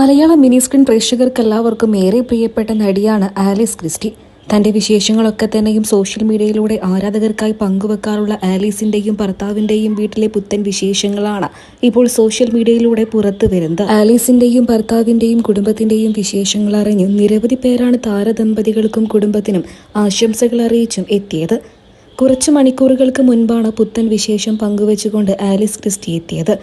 മലയാള mini screen പ്രേക്ഷകർക്കെല്ലാവർക്കും ഏറെ പ്രിയപ്പെട്ട നടിയാണ് ആലീസ് ക്രിസ്റ്റി. തന്റെ വിശേഷങ്ങളൊക്കെ തന്നെയും സോഷ്യൽ മീഡിയയിലൂടെ ആരാധകർക്കായി പങ്കുവെക്കാറുള്ള ആലീസിന്റെയും ഭർത്താവിന്റെയും വീട്ടിലെ പുത്തൻ വിശേഷങ്ങളാണ് ഇപ്പോൾ സോഷ്യൽ മീഡിയയിലൂടെ പുറത്തു വരുന്നത്. ആലീസിന്റെയും ഭർത്താവിന്റെയും കുടുംബത്തിന്റെയും വിശേഷങ്ങൾ അറിഞ്ഞ് നിരവധി പേരാണ് താരദമ്പതികൾക്കും കുടുംബത്തിനും ആശംസകൾ അറിയിച്ചും എത്തിയത്. കുറച്ച് മണിക്കൂറുകൾക്ക് മുൻപാണ് പുത്തൻ വിശേഷം പങ്കുവച്ചുകൊണ്ട് ആലീസ് ക്രിസ്റ്റി എത്തിയത്.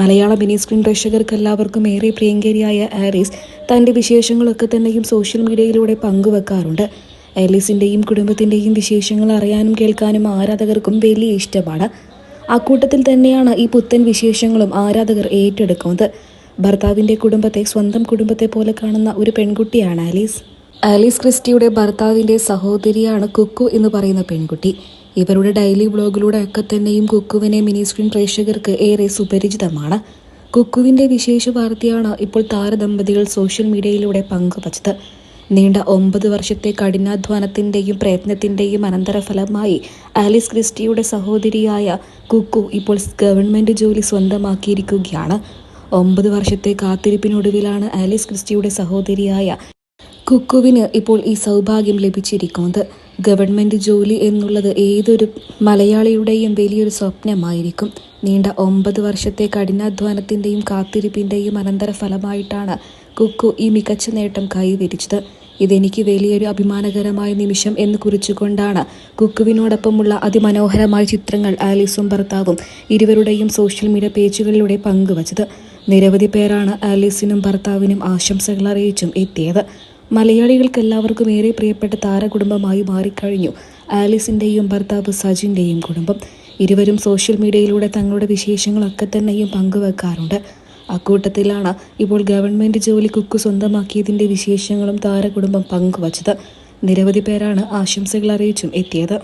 മലയാള മിനി സ്ക്രീൻ പ്രേക്ഷകർക്ക് എല്ലാവർക്കും ഏറെ പ്രിയങ്കരിയായ ആരീസ് തന്റെ വിശേഷങ്ങളൊക്കെ തന്നെയും സോഷ്യൽ മീഡിയയിലൂടെ പങ്കുവെക്കാറുണ്ട്. ആലീസിന്റെയും കുടുംബത്തിന്റെയും വിശേഷങ്ങൾ അറിയാനും കേൾക്കാനും ആരാധകർക്കും വലിയ ഇഷ്ടമാണ്. അക്കൂട്ടത്തിൽ തന്നെയാണ് ഈ പുത്തൻ വിശേഷങ്ങളും ആരാധകർ ഏറ്റെടുക്കുന്നത്. ഭർത്താവിന്റെ കുടുംബത്തെ സ്വന്തം കുടുംബത്തെ പോലെ കാണുന്ന ഒരു പെൺകുട്ടിയാണ് ആലീസ് ആലീസ് ക്രിസ്റ്റിയുടെ ഭർത്താവിന്റെ സഹോദരിയാണ് കുക്കു എന്ന് പറയുന്ന പെൺകുട്ടി. ഇവരുടെ ഡെയിലി വ്ളോഗിലൂടെ ഒക്കെ തന്നെയും കുക്കുവിനെ മിനി സ്ക്രീൻ പ്രേക്ഷകർക്ക് ഏറെ സുപരിചിതമാണ്. കുക്കുവിന്റെ വിശേഷ വാർത്തയാണ് ഇപ്പോൾ താരദമ്പതികൾ സോഷ്യൽ മീഡിയയിലൂടെ പങ്കുവച്ചത്. നീണ്ട ഒമ്പത് വർഷത്തെ കഠിനാധ്വാനത്തിന്റെയും പ്രയത്നത്തിന്റെയും അനന്തരഫലമായി ആലിസ് ക്രിസ്റ്റിയുടെ സഹോദരിയായ കുക്കു ഇപ്പോൾ ഗവൺമെന്റ് ജോലി സ്വന്തമാക്കിയിരിക്കുകയാണ്. ഒമ്പത് വർഷത്തെ കാത്തിരിപ്പിനൊടുവിലാണ് ആലിസ് ക്രിസ്റ്റിയുടെ സഹോദരിയായ കുക്കുവിന് ഇപ്പോൾ ഈ സൗഭാഗ്യം ലഭിച്ചിരിക്കുന്നത്. ഗവൺമെന്റ് ജോലി എന്നുള്ളത് ഏതൊരു മലയാളിയുടെയും വലിയൊരു സ്വപ്നമായിരിക്കും. നീണ്ട ഒമ്പത് വർഷത്തെ കഠിനാധ്വാനത്തിന്റെയും കാത്തിരിപ്പിന്റെയും അനന്തരഫലമായിട്ടാണ് കുക്കു ഈ മികച്ച നേട്ടം കൈവരിച്ചത്. ഇതെനിക്ക് വലിയൊരു അഭിമാനകരമായ നിമിഷം എന്ന് കുറിച്ചുകൊണ്ടാണ് കുക്കുവിനോടൊപ്പമുള്ള അതിമനോഹരമായ ചിത്രങ്ങൾ ആലീസും ഭർത്താവും ഇരുവരുടെയും സോഷ്യൽ മീഡിയ പേജുകളിലൂടെ പങ്കുവച്ചത്. നിരവധി പേരാണ് ആലീസിനും ഭർത്താവിനും ആശംസകൾ അറിയിച്ചും എത്തിയത്. മലയാളികൾക്ക് എല്ലാവർക്കും ഏറെ പ്രിയപ്പെട്ട താരകുടുംബമായി മാറിക്കഴിഞ്ഞു. ആലിസിന്റെയും ഭർത്താവ് സജിന്റെയും കുടുംബം. ഇരുവരും സോഷ്യൽ മീഡിയയിലൂടെ തങ്ങളുടെ വിശേഷങ്ങളൊക്കെ തന്നെയും പങ്കുവെക്കാറുണ്ട്. അക്കൂട്ടത്തിലാണ് ഇപ്പോൾ ഗവൺമെന്റ് ജോലി കുക്ക് സ്വന്തമാക്കിയതിന്റെ വിശേഷങ്ങളും താരകുടുംബം പങ്കുവച്ചത്. നിരവധി പേരാണ് ആശംസകൾ അറിയിച്ചും എത്തിയത്.